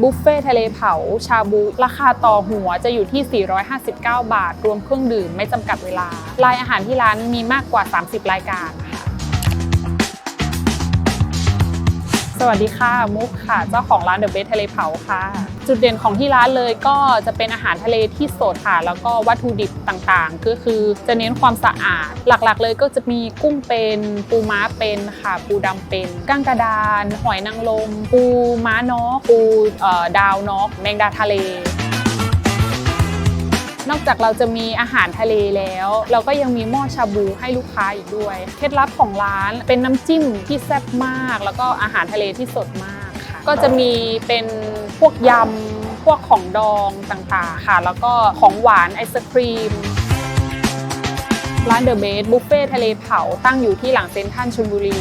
บุฟเฟ่ทะเลเผา ชาบู ราคาต่อหัวจะอยู่ที่ 459 บาท รวมเครื่องดื่มไม่จำกัดเวลา รายอาหารที่ร้านมีมากกว่า 30 รายการ สวัสดีค่ะมุกค่ะ เจ้าของร้านเดอะเบสทะเลเผาค่ะ จุดเด่นของที่ร้านเลยก็จะเป็นอาหารทะเลที่สดค่ะ แล้วก็วัตถุดิบต่างๆ ก็คือจะเน้นความสะอาด หลักๆ เลยก็จะมีกุ้งเป็นปูม้าเป็นค่ะปูดำเป็นก้างกระดาน หอยนางรมปูม้านอกปูดาวนอกแมงดาทะเล นอกจากเราจะมีอาหารทะเลแล้ว เราก็ยังมีหม้อชาบูให้ลูกค้าอีกด้วย เคล็ดลับของร้านเป็นน้ำจิ้มที่แซ่บมาก แล้วก็อาหารทะเลที่สดมากค่ะ ก็จะมีเป็นพวกยำพวกของดองต่างๆค่ะ แล้วก็ของหวานไอศครีมร้านเดอะเบสบุฟเฟ่ทะเลเผาตั้งอยู่ที่หลังเซ็นทรัลชลบุรี